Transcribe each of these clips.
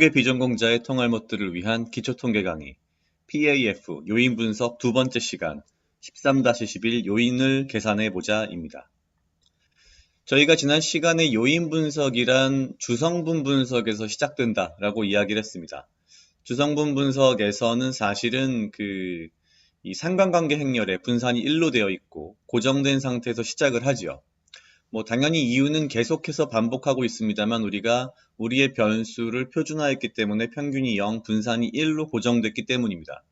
통계 비전공자의 통할못들을 위한 기초통계 강의 PAF 요인 분석 두 번째 시간 13-11 요인을 계산해 보자입니다. 저희가 지난 시간에 요인 분석이란 주성분 분석에서 시작된다라고 이야기를 했습니다. 주성분 분석에서는 사실은 그 이 상관관계 행렬에 분산이 1로 되어 있고 고정된 상태에서 시작을 하지요. 뭐 당연히 이유는 계속해서 반복하고 있습니다만 우리가 우리의 변수를 표준화했기 때문에 평균이 0, 분산이 1로 고정됐기 때문입니다.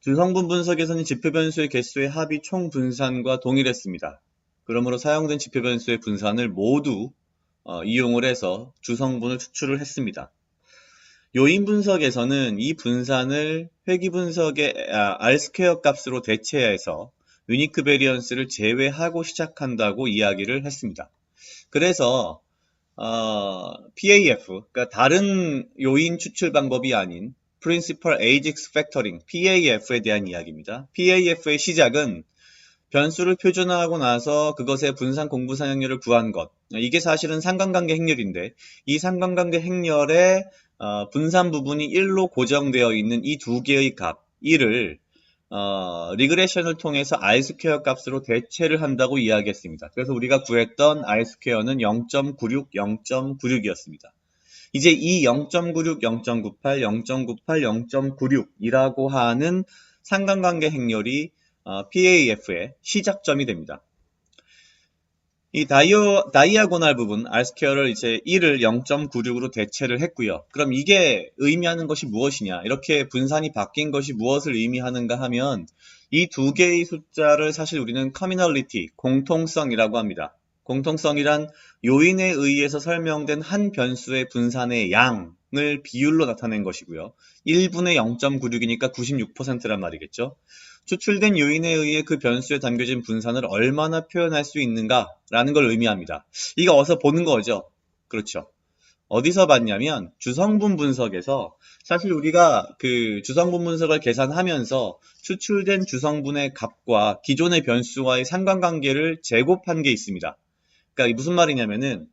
주성분 분석에서는 지표 변수의 개수의 합이 총 분산과 동일했습니다. 그러므로 사용된 지표 변수의 분산을 모두 어, 이용을 해서 주성분을 추출을 했습니다. 요인 분석에서는 이 분산을 회귀 분석의 아, R 스퀘어 값으로 대체해서 유니크 베리언스를 제외하고 시작한다고 이야기를 했습니다. 그래서 어, PAF, 그러니까 다른 요인 추출 방법이 아닌 Principal Ajax Factoring, PAF에 대한 이야기입니다. PAF의 시작은 변수를 표준화하고 나서 그것의 분산 공부사용률을 구한 것. 이게 사실은 상관관계 행렬인데 이 상관관계 행렬의 어, 분산 부분이 1로 고정되어 있는 이 두 개의 값 1을 어, 리그레션을 통해서 R 스퀘어 값으로 대체를 한다고 이야기했습니다. 그래서 우리가 구했던 R 스퀘어는 0.96, 0.96이었습니다. 이제 이 0.96, 0.98, 0.98, 0.96이라고 하는 상관관계 행렬이 어, PAF의 시작점이 됩니다. 이 다이어, 다이아고날 부분 R스퀘어를 이제 1을 0.96으로 대체를 했고요. 그럼 이게 의미하는 것이 무엇이냐? 이렇게 분산이 바뀐 것이 무엇을 의미하는가 하면 이 두 개의 숫자를 사실 우리는 커미널리티, 공통성이라고 합니다. 공통성이란 요인에 의해서 설명된 한 변수의 분산의 양을 비율로 나타낸 것이고요. 1분의 0.96이니까 96%란 말이겠죠. 추출된 요인에 의해 그 변수에 담겨진 분산을 얼마나 표현할 수 있는가라는 걸 의미합니다. 이거 어서 보는 거죠. 그렇죠. 어디서 봤냐면 주성분 분석에서 사실 우리가 그 주성분 분석을 계산하면서 추출된 주성분의 값과 기존의 변수와의 상관관계를 제곱한 게 있습니다. 그러니까 무슨 말이냐면은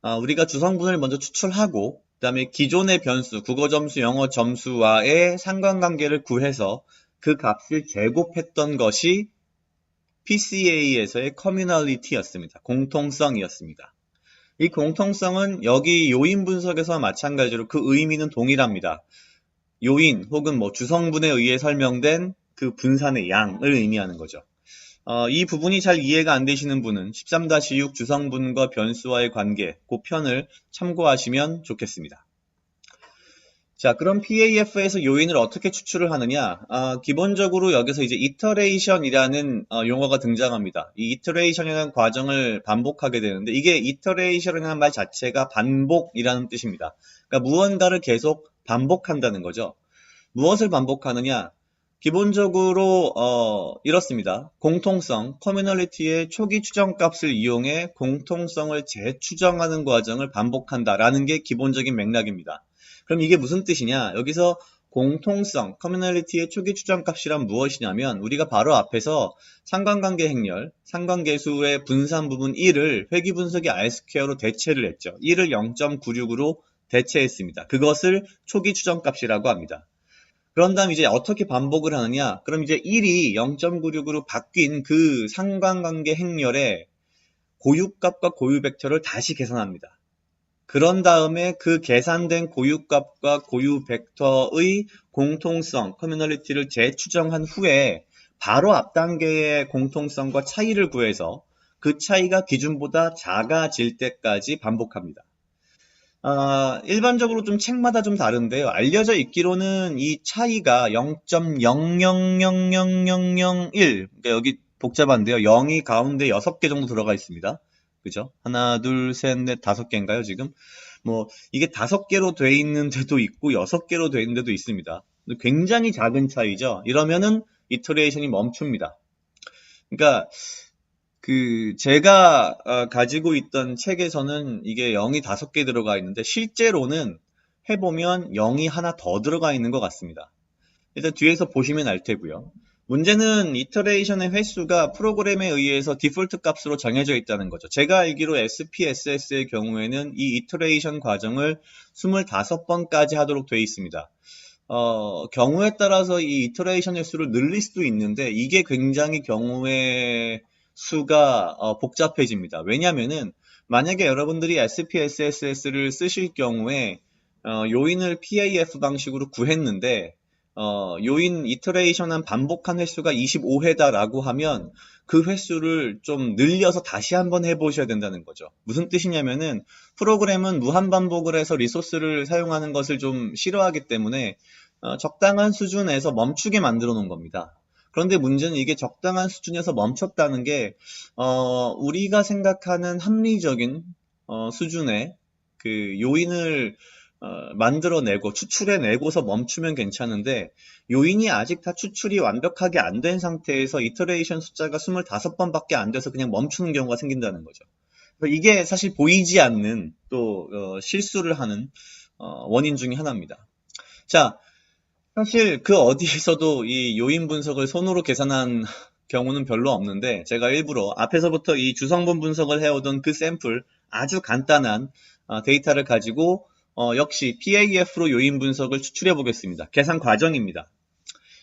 아, 우리가 주성분을 먼저 추출하고 그 다음에 기존의 변수, 국어 점수, 영어 점수와의 상관관계를 구해서 그 값을 제곱했던 것이 PCA에서의 커뮤널리티였습니다. 공통성이었습니다. 이 공통성은 여기 요인 분석에서 마찬가지로 그 의미는 동일합니다. 요인 혹은 뭐 주성분에 의해 설명된 그 분산의 양을 의미하는 거죠. 어, 이 부분이 잘 이해가 안 되시는 분은 13-6 주성분과 변수와의 관계, 그 편을 참고하시면 좋겠습니다. 자, 그럼 PAF에서 요인을 어떻게 추출을 하느냐? 아, 기본적으로 여기서 이제 이터레이션이라는 어, 용어가 등장합니다. 이 이터레이션이라는 과정을 반복하게 되는데 이게 이터레이션이라는 말 자체가 반복이라는 뜻입니다. 그러니까 무언가를 계속 반복한다는 거죠. 무엇을 반복하느냐? 기본적으로 어, 이렇습니다. 공통성, 커뮤널리티의 초기 추정값을 이용해 공통성을 재추정하는 과정을 반복한다라는 게 기본적인 맥락입니다. 그럼 이게 무슨 뜻이냐? 여기서 공통성, 커뮤널리티의 초기 추정값이란 무엇이냐면 우리가 바로 앞에서 상관관계 행렬, 상관계수의 분산 부분 1을 회귀 분석의 R스퀘어로 대체를 했죠. 1을 0.96으로 대체했습니다. 그것을 초기 추정값이라고 합니다. 그런 다음 이제 어떻게 반복을 하느냐? 그럼 이제 1이 0.96으로 바뀐 그 상관관계 행렬의 고유값과 고유 벡터를 다시 계산합니다. 그런 다음에 그 계산된 고유값과 고유 벡터의 공통성, 커뮤널리티를 재추정한 후에 바로 앞 단계의 공통성과 차이를 구해서 그 차이가 기준보다 작아질 때까지 반복합니다. 아, 일반적으로 좀 책마다 좀 다른데요. 알려져 있기로는 이 차이가 0.000001, 그러니까 여기 복잡한데요. 0이 가운데 6개 정도 들어가 있습니다. 그죠? 하나, 둘, 셋, 넷, 다섯 개인가요, 지금? 뭐, 이게 다섯 개로 돼 있는 데도 있고, 여섯 개로 돼 있는 데도 있습니다. 굉장히 작은 차이죠? 이러면은 이터레이션이 멈춥니다. 그러니까, 그, 제가 어, 가지고 있던 책에서는 이게 0이 다섯 개 들어가 있는데, 실제로는 해보면 0이 하나 더 들어가 있는 것 같습니다. 일단 뒤에서 보시면 알 테고요. 문제는 이터레이션의 횟수가 프로그램에 의해서 디폴트 값으로 정해져 있다는 거죠. 제가 알기로 SPSS의 경우에는 이 이터레이션 과정을 25번까지 하도록 되어 있습니다. 어, 경우에 따라서 이 이터레이션 횟수를 늘릴 수도 있는데 이게 굉장히 경우의 수가 어, 복잡해집니다. 왜냐면은 만약에 여러분들이 SPSS를 쓰실 경우에 어, 요인을 PAF 방식으로 구했는데 어, 요인 이터레이션한 반복한 횟수가 25회다라고 하면 그 횟수를 좀 늘려서 다시 한번 해보셔야 된다는 거죠. 무슨 뜻이냐면은 프로그램은 무한 반복을 해서 리소스를 사용하는 것을 좀 싫어하기 때문에 어, 적당한 수준에서 멈추게 만들어 놓은 겁니다. 그런데 문제는 이게 적당한 수준에서 멈췄다는 게 어, 우리가 생각하는 합리적인 어, 수준의 그 요인을 어, 만들어내고 추출해내고서 멈추면 괜찮은데 요인이 아직 다 추출이 완벽하게 안 된 상태에서 이터레이션 숫자가 25번밖에 안 돼서 그냥 멈추는 경우가 생긴다는 거죠. 이게 사실 보이지 않는 또 어, 실수를 하는 어, 원인 중에 하나입니다. 자, 사실 그 어디에서도 이 요인 분석을 손으로 계산한 경우는 별로 없는데 제가 일부러 앞에서부터 이 주성분 분석을 해오던 그 샘플 아주 간단한 어, 데이터를 가지고 어, 역시 PAF로 요인 분석을 추출해 보겠습니다. 계산 과정입니다.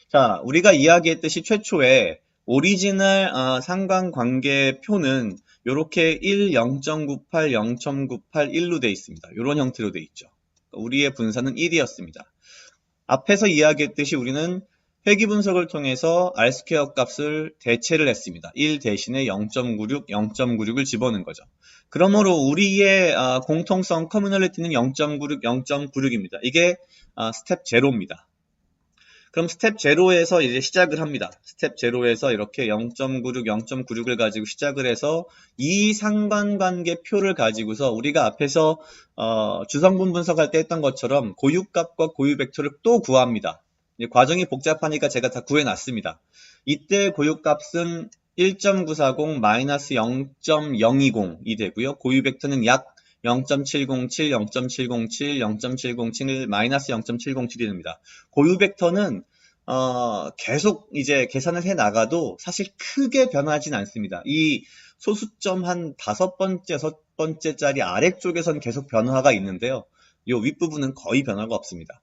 자, 우리가 이야기했듯이 최초에 오리지널 어, 상관관계표는 이렇게 1, 0.98, 0.98, 1로 되어 있습니다. 이런 형태로 되어 있죠. 우리의 분사는 1이었습니다. 앞에서 이야기했듯이 우리는 회귀 분석을 통해서 R 스퀘어 값을 대체를 했습니다. 1 대신에 0.96, 0.96을 집어넣은 거죠. 그러므로 우리의 아, 공통성 커뮤널리티는 0.96, 0.96입니다. 이게 아, 스텝 제로입니다. 그럼 스텝 제로에서 이제 시작을 합니다. 스텝 제로에서 이렇게 0.96, 0.96을 가지고 시작을 해서 이 상관관계 표를 가지고서 우리가 앞에서 어, 주성분 분석할 때 했던 것처럼 고유값과 고유 벡터를 또 구합니다. 과정이 복잡하니까 제가 다 구해놨습니다. 이때 고유값은 1.940 마이너스 0.020이 되고요. 고유 벡터는 약 0.707, 0.707, 0.707, 마이너스 0.707이 됩니다. 고유 벡터는 어, 계속 이제 계산을 해 나가도 사실 크게 변하진 않습니다. 이 소수점 한 다섯 번째, 여섯 번째 짜리 아래쪽에선 계속 변화가 있는데요. 이 윗부분은 거의 변화가 없습니다.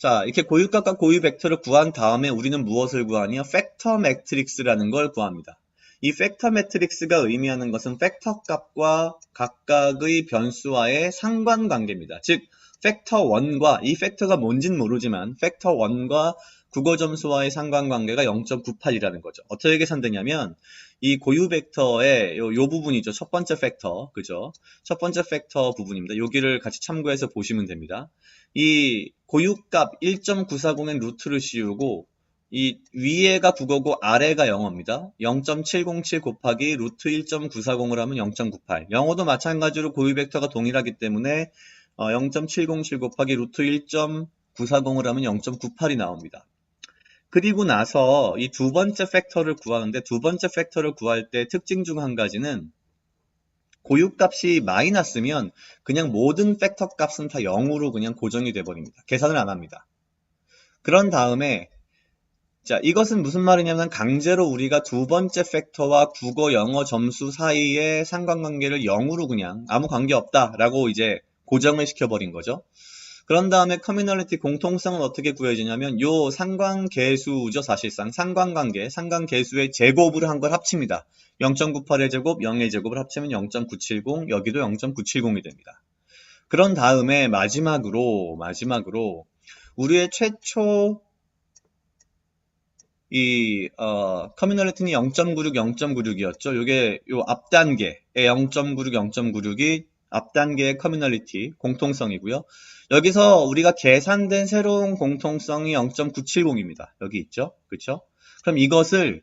자, 이렇게 고유값과 고유 벡터를 구한 다음에 우리는 무엇을 구하냐? 팩터 매트릭스라는 걸 구합니다. 이 팩터 매트릭스가 의미하는 것은 팩터 값과 각각의 변수와의 상관관계입니다. 즉, 팩터 1과 이 팩터가 뭔진 모르지만 팩터 1과 국어 점수와의 상관관계가 0.98이라는 거죠. 어떻게 계산되냐면 이 고유 벡터의 요, 요 부분이죠. 첫 번째 팩터, 그죠? 첫 번째 팩터 부분입니다. 여기를 같이 참고해서 보시면 됩니다. 이 고유값 1.940의 루트를 씌우고 이 위에가 국어고 아래가 영어입니다. 0.707 곱하기 루트 1.940을 하면 0.98. 영어도 마찬가지로 고유 벡터가 동일하기 때문에 0.707 곱하기 루트 1.940을 하면 0.98이 나옵니다. 그리고 나서 이 두 번째 팩터를 구하는데 두 번째 팩터를 구할 때 특징 중 한 가지는 고유값이 마이너스면 그냥 모든 팩터 값은 다 0으로 그냥 고정이 돼 버립니다. 계산을 안 합니다. 그런 다음에 자, 이것은 무슨 말이냐면 강제로 우리가 두 번째 팩터와 국어, 영어 점수 사이의 상관관계를 0으로 그냥 아무 관계 없다라고 이제 고정을 시켜버린 거죠. 그런 다음에 커뮤널리티 공통성은 어떻게 구해지냐면 요 상관계수죠 사실상 상관관계 상관계수의 제곱을 한 걸 합칩니다. 0.98의 제곱 0의 제곱을 합치면 0.970 여기도 0.970이 됩니다. 그런 다음에 마지막으로 마지막으로 우리의 최초 이 어, 커뮤널리티는 0.96 0.96이었죠. 요게 요 앞단계의 0.96 0.96이 앞단계의 커뮤널리티 공통성이고요. 여기서 우리가 계산된 새로운 공통성이 0.970입니다. 여기 있죠? 그렇죠? 그럼 이것을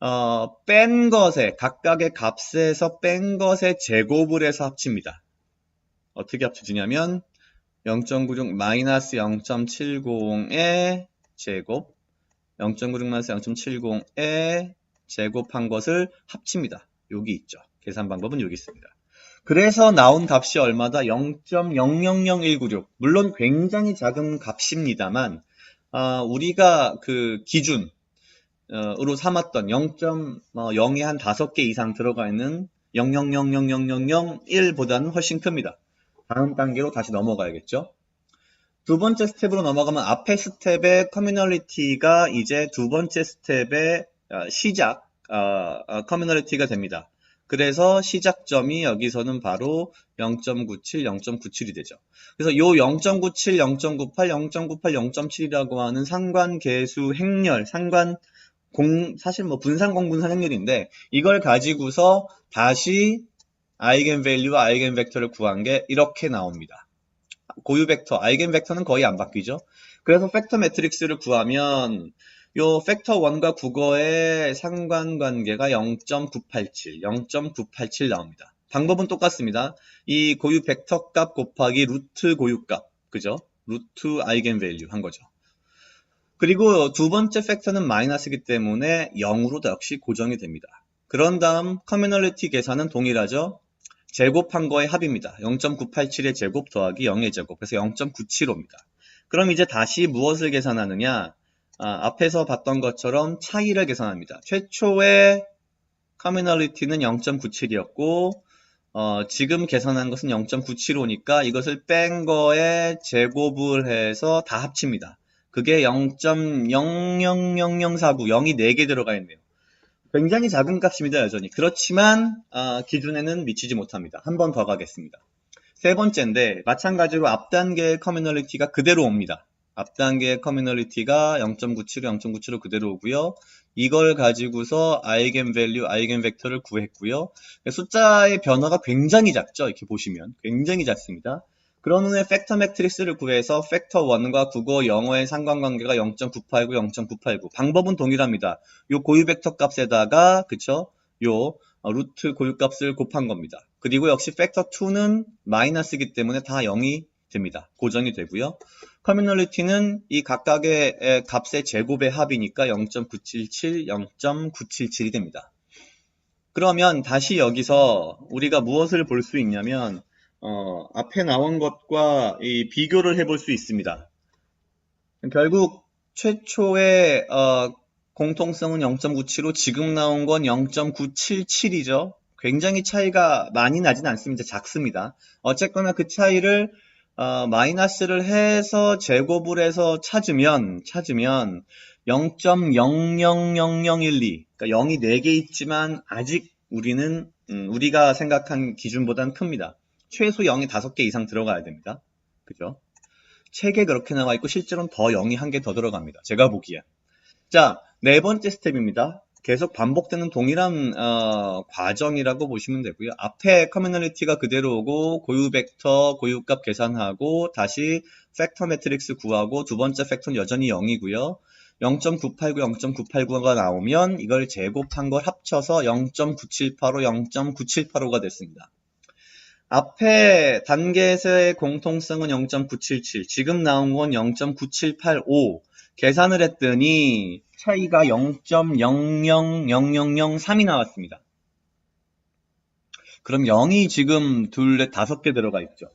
어, 뺀 것에 각각의 값에서 뺀 것에 제곱을 해서 합칩니다. 어떻게 합쳐지냐면 0.96 마이너스 0.70의 제곱 0.96 마이너스 0.70의 제곱한 것을 합칩니다. 여기 있죠. 계산 방법은 여기 있습니다. 그래서 나온 값이 얼마다? 0.000196. 물론 굉장히 작은 값입니다만, 아, 우리가 그 기준, 으로 삼았던 0.0이 한 5개 이상 들어가 있는 000000001보다는 훨씬 큽니다. 다음 단계로 다시 넘어가야겠죠. 두 번째 스텝으로 넘어가면 앞에 스텝의 커뮤널리티가 이제 두 번째 스텝의 어, 시작 어, 커뮤널리티가 됩니다. 그래서 시작점이 여기서는 바로 0.97, 0.97이 되죠. 그래서 요 0.97, 0.98, 0.98, 0.7이라고 하는 상관계수 행렬, 상관 공, 사실 뭐 분산 공분산 행렬인데 이걸 가지고서 다시 아이겐 밸류와 아이겐 벡터를 구한 게 이렇게 나옵니다. 고유 벡터, 아이겐 벡터는 거의 안 바뀌죠. 그래서 팩터 매트릭스를 구하면 요 팩터 1과 국어의 상관관계가 0.987, 0.987 나옵니다. 방법은 똑같습니다. 이 고유 벡터 값 곱하기 루트 고유 값, 그죠? 루트 아이겐 밸류 한 거죠. 그리고 두 번째 팩터는 마이너스이기 때문에 0으로 역시 고정이 됩니다. 그런 다음 커뮤널리티 계산은 동일하죠. 제곱한 거의 합입니다. 0.987의 제곱 더하기 0의 제곱. 그래서 0.975입니다. 그럼 이제 다시 무엇을 계산하느냐? 아, 앞에서 봤던 것처럼 차이를 계산합니다. 최초의 커뮤널리티는 0.97이었고 어, 지금 계산한 것은 0.975니까 이것을 뺀 거에 제곱을 해서 다 합칩니다. 그게 0.000049, 0이 4개 들어가 있네요. 굉장히 작은 값입니다, 여전히. 그렇지만 어, 기준에는 미치지 못합니다. 한 번 더 가겠습니다. 세 번째인데 마찬가지로 앞 단계의 커뮤널리티가 그대로 옵니다. 앞 단계 커뮤널리티가 0.97, 0.97로 그대로 오고요. 이걸 가지고서 아이겐 밸류, 아이겐 벡터를 구했고요. 숫자의 변화가 굉장히 작죠. 이렇게 보시면 굉장히 작습니다. 그런 후에 팩터 매트릭스를 구해서 팩터 1과 국어, 영어의 상관관계가 0.989, 0.989. 방법은 동일합니다. 요 고유 벡터 값에다가 그쵸? 요 어, 루트 고유 값을 곱한 겁니다. 그리고 역시 팩터 2는 마이너스이기 때문에 다 0이 됩니다. 고정이 되고요. 커뮤널리티는 이 각각의 값의 제곱의 합이니까 0.977, 0.977이 됩니다. 그러면 다시 여기서 우리가 무엇을 볼 수 있냐면 어, 앞에 나온 것과 비교를 해볼 수 있습니다. 결국 최초의 어, 공통성은 0.97로 지금 나온 건 0.977이죠. 굉장히 차이가 많이 나진 않습니다. 작습니다. 어쨌거나 그 차이를 어, 마이너스를 해서 제곱을 해서 찾으면 찾으면 0.000012 그러니까 0이 4개 있지만 아직 우리는 음, 우리가 생각한 기준보다는 큽니다. 최소 0이 5개 이상 들어가야 됩니다. 그죠? 책에 그렇게 나와 있고 실제로는 더 0이 한 개 더 들어갑니다. 제가 보기에. 자, 네 번째 스텝입니다. 계속 반복되는 동일한 어, 과정이라고 보시면 되고요. 앞에 커뮤널리티가 그대로 오고 고유 벡터, 고유값 계산하고 다시 팩터 매트릭스 구하고 두 번째 팩터는 여전히 0이고요. 0.989, 0.989가 나오면 이걸 제곱한 걸 합쳐서 0.978로 0.978호가 됐습니다. 앞에 단계에서의 공통성은 0.977, 지금 나온 건 0.9785. 계산을 했더니 차이가 0.000003이 나왔습니다. 그럼 0이 지금 둘, 넷, 다섯 개 들어가 있죠.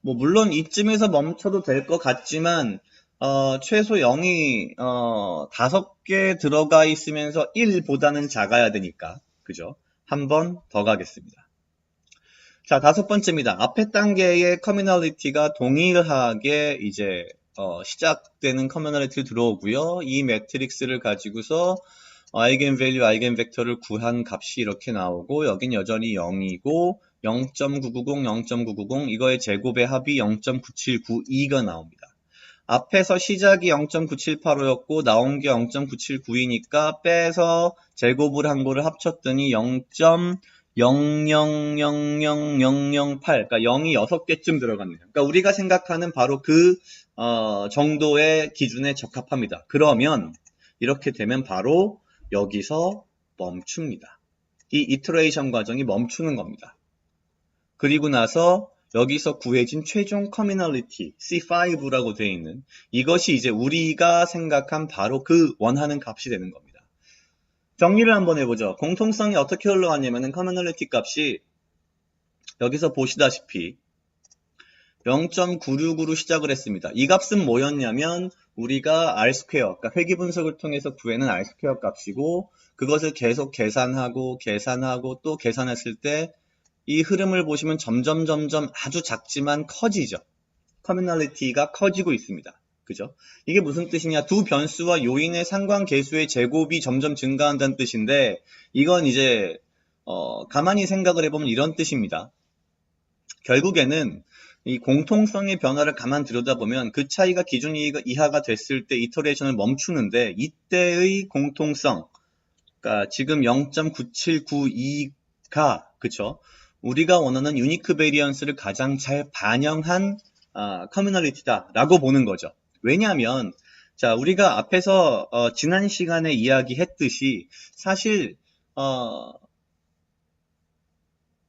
뭐 물론 이쯤에서 멈춰도 될 것 같지만 어, 최소 0이 어, 다섯 개 들어가 있으면서 1보다는 작아야 되니까 그죠? 한 번 더 가겠습니다. 자 다섯 번째입니다. 앞에 단계의 커뮤널리티가 동일하게 이제 어, 시작되는 커뮤널리티를 들어오고요. 이 매트릭스를 가지고서 아이겐 밸류, 아이겐 벡터를 구한 값이 이렇게 나오고 여긴 여전히 0이고 0.990, 0.990 이거의 제곱의 합이 0.9792가 나옵니다. 앞에서 시작이 0.9785였고 나온 게 0.979이니까 빼서 제곱을 한 거를 합쳤더니 0. 0000008 그러니까 0이 6개쯤 들어갔네요. 그러니까 우리가 생각하는 바로 그 어, 정도의 기준에 적합합니다. 그러면 이렇게 되면 바로 여기서 멈춥니다. 이 이트레이션 과정이 멈추는 겁니다. 그리고 나서 여기서 구해진 최종 커뮤널리티 C5라고 되어 있는 이것이 이제 우리가 생각한 바로 그 원하는 값이 되는 겁니다. 정리를 한번 해보죠. 공통성이 어떻게 흘러가냐면은 커뮤널리티 값이 여기서 보시다시피 0.969로 시작을 했습니다. 이 값은 뭐였냐면 우리가 R 스퀘어, 그러니까 회귀 분석을 통해서 구해낸 R 스퀘어 값이고 그것을 계속 계산하고 계산하고 또 계산했을 때 이 흐름을 보시면 점점 점점 아주 작지만 커지죠. 커뮤널리티가 커지고 있습니다. 그죠? 이게 무슨 뜻이냐? 두 변수와 요인의 상관 계수의 제곱이 점점 증가한다는 뜻인데 이건 이제 어, 가만히 생각을 해보면 이런 뜻입니다. 결국에는 이 공통성의 변화를 가만 들여다보면 그 차이가 기준 이하가 됐을 때 이터레이션을 멈추는데 이때의 공통성, 그러니까 지금 0.9792가 그쵸? 우리가 원하는 유니크 베리언스를 가장 잘 반영한 아, 커뮤널리티다라고 보는 거죠. 왜냐하면 자 우리가 앞에서 어, 지난 시간에 이야기했듯이 사실 어,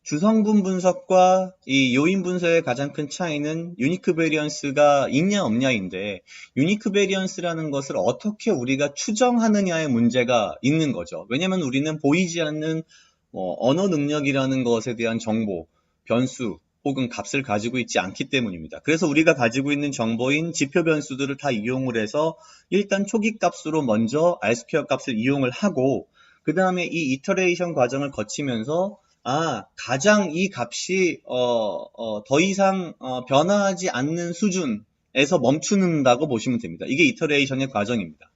주성분 분석과 이 요인 분석의 가장 큰 차이는 유니크 베리언스가 있냐 없냐인데 유니크 베리언스라는 것을 어떻게 우리가 추정하느냐의 문제가 있는 거죠. 왜냐하면 우리는 보이지 않는 어, 언어 능력이라는 것에 대한 정보, 변수 혹은 값을 가지고 있지 않기 때문입니다. 그래서 우리가 가지고 있는 정보인 지표 변수들을 다 이용을 해서 일단 초기 값으로 먼저 R스퀘어 값을 이용을 하고 그 다음에 이 이터레이션 과정을 거치면서 아, 가장 이 값이 어, 어, 더 이상 어, 변화하지 않는 수준에서 멈추는다고 보시면 됩니다. 이게 이터레이션의 과정입니다.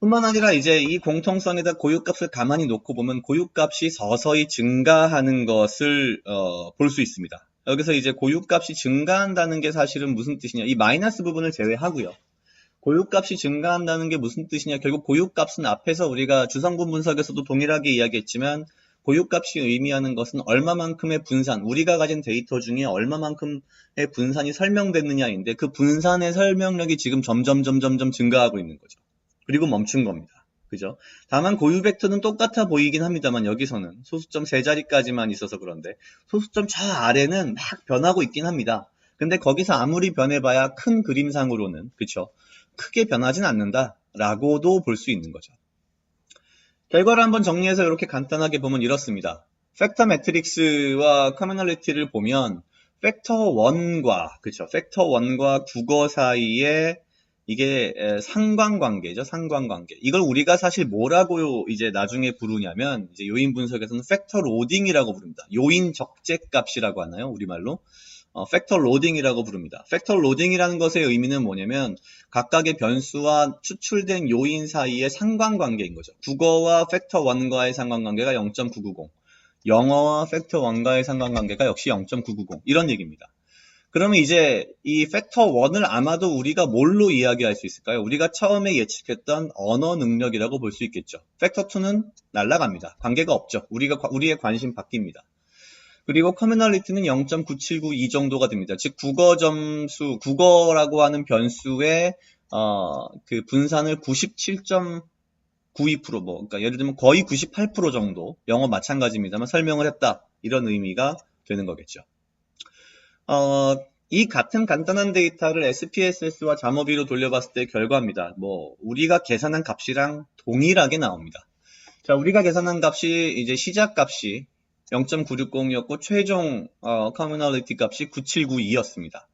뿐만 아니라 이제 이 공통선에다 고유값을 가만히 놓고 보면 고유값이 서서히 증가하는 것을 어, 볼 수 있습니다. 여기서 이제 고유값이 증가한다는 게 사실은 무슨 뜻이냐? 이 마이너스 부분을 제외하고요. 고유값이 증가한다는 게 무슨 뜻이냐? 결국 고유값은 앞에서 우리가 주성분 분석에서도 동일하게 이야기했지만 고유값이 의미하는 것은 얼마만큼의 분산, 우리가 가진 데이터 중에 얼마만큼의 분산이 설명됐느냐인데 그 분산의 설명력이 지금 점점 점점 점 증가하고 있는 거죠. 그리고 멈춘 겁니다. 그죠? 다만 고유 벡터는 똑같아 보이긴 합니다만 여기서는 소수점 세 자리까지만 있어서 그런데 소수점 저 아래는 막 변하고 있긴 합니다. 근데 거기서 아무리 변해봐야 큰 그림상으로는 그쵸? 크게 변하진 않는다라고도 볼 수 있는 거죠. 결과를 한번 정리해서 이렇게 간단하게 보면 이렇습니다. 팩터 매트릭스와 커뮤널리티를 보면 팩터 1과 그쵸 팩터 1과 국어 사이에 이게 상관관계죠 상관관계. 이걸 우리가 사실 뭐라고 이제 나중에 부르냐면 이제 요인 분석에서는 팩터 로딩이라고 부릅니다. 요인 적재 값이라고 하나요? 우리말로 어, 팩터 로딩이라고 부릅니다. 팩터 로딩이라는 것의 의미는 뭐냐면 각각의 변수와 추출된 요인 사이의 상관관계인 거죠. 국어와 팩터 1과의 상관관계가 0.990, 영어와 팩터 1과의 상관관계가 역시 0.990 이런 얘기입니다. 그러면 이제 이 팩터 1을 아마도 우리가 뭘로 이야기할 수 있을까요? 우리가 처음에 예측했던 언어 능력이라고 볼 수 있겠죠. 팩터 2는 날라갑니다. 관계가 없죠. 우리가 우리의 관심 바뀝니다. 그리고 커뮤널리티는 0.9792 정도가 됩니다. 즉 국어 점수, 국어라고 하는 변수의 어, 그 분산을 97.92%뭐 그러니까 예를 들면 거의 98% 정도 영어 마찬가지입니다만 설명을 했다 이런 의미가 되는 거겠죠. 어, 이 같은 간단한 데이터를 SPSS와 자모비로 돌려봤을 때 결과입니다. 뭐 우리가 계산한 값이랑 동일하게 나옵니다. 자, 우리가 계산한 값이 이제 시작 값이 0.960이었고 최종 어, 커뮤널리티 값이 9792였습니다.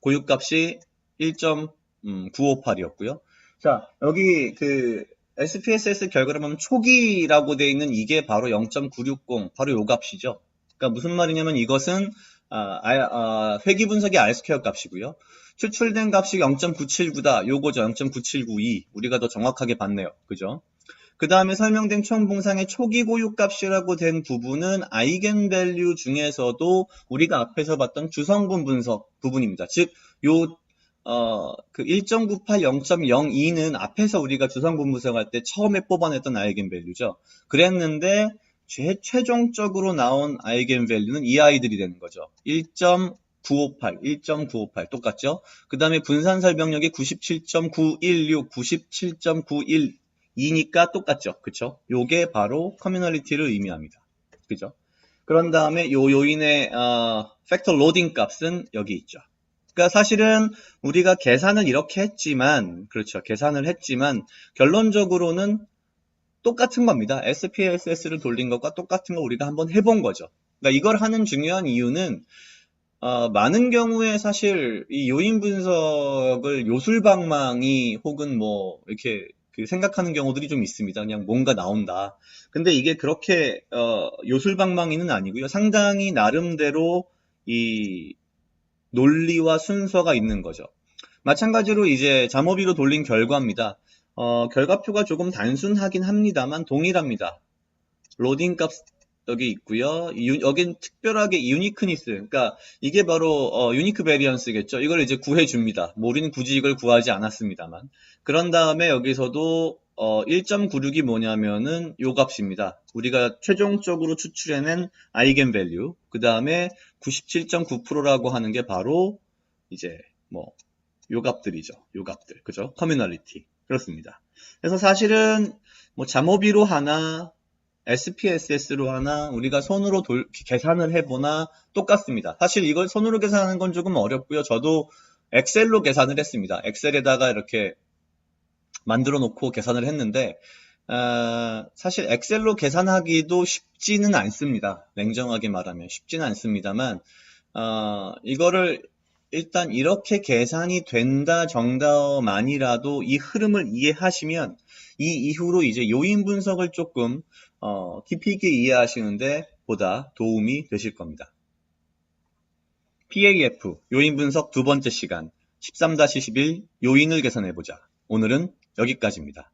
고유 값이 1.958이었고요. 자, 여기 그 SPSS 결과를 보면 초기라고 되어 있는 이게 바로 0.960, 바로 요 값이죠. 그러니까 무슨 말이냐면 이것은 아, 아, 회귀 분석의 R스퀘어 값이고요. 추출된 값이 0.979다. 요거죠. 0.9792. 우리가 더 정확하게 봤네요. 그죠? 그 다음에 설명된 총봉상의 초기 고유값이라고 된 부분은 아이겐밸류 중에서도 우리가 앞에서 봤던 주성분 분석 부분입니다. 즉, 요, 어, 그 1.98, 0.02는 앞에서 우리가 주성분 분석할 때 처음에 뽑아냈던 아이겐밸류죠. 그랬는데, 최, 최종적으로 나온 아이겐밸류는 이 아이들이 되는 거죠. 1.958, 1.958 똑같죠? 그 다음에 분산 설명력이 97.916, 97.91 2니까 똑같죠. 그쵸? 요게 바로 커뮤널리티를 의미합니다. 그죠? 그런 다음에 요 요인의 어, 팩터 로딩 값은 여기 있죠. 그러니까 사실은 우리가 계산을 이렇게 했지만 그렇죠. 계산을 했지만 결론적으로는 똑같은 겁니다. SPSS를 돌린 것과 똑같은 거 우리가 한번 해본 거죠. 그러니까 이걸 하는 중요한 이유는 어, 많은 경우에 사실 이 요인 분석을 요술방망이 혹은 뭐 이렇게 그 생각하는 경우들이 좀 있습니다. 그냥 뭔가 나온다. 근데 이게 그렇게 어, 요술방망이는 아니고요. 상당히 나름대로 이 논리와 순서가 있는 거죠. 마찬가지로 이제 잠오비로 돌린 결과입니다. 어, 결과표가 조금 단순하긴 합니다만 동일합니다. 로딩 값 여기 있고요. 유- 여긴 특별하게 유니크니스, 그러니까 이게 바로 어, 유니크 베리언스겠죠. 이걸 이제 구해 줍니다. 뭐 우리는 굳이 이걸 구하지 않았습니다만. 그런 다음에 여기서도 어, 1.96이 뭐냐면은 요 값입니다. 우리가 최종적으로 추출해낸 아이겐 밸류. 그 다음에 97.9%라고 하는 게 바로 이제 뭐 요 값들이죠. 요 값들. 그죠? 커뮤널리티. 그렇습니다. 그래서 사실은 뭐 잠오비로 하나 SPSS로 하나 우리가 손으로 돌- 계산을 해보나 똑같습니다. 사실 이걸 손으로 계산하는 건 조금 어렵고요. 저도 엑셀로 계산을 했습니다. 엑셀에다가 이렇게 만들어 놓고 계산을 했는데 아, 사실 엑셀로 계산하기도 쉽지는 않습니다. 냉정하게 말하면 쉽지는 않습니다만 어, 이거를 일단 이렇게 계산이 된다 정도만이라도 이 흐름을 이해하시면 이 이후로 이제 요인 분석을 조금 어, 깊이 있게 이해하시는데 보다 도움이 되실 겁니다. PAF 요인 분석 두 번째 시간 13-11 요인을 계산해보자. 오늘은 여기까지입니다.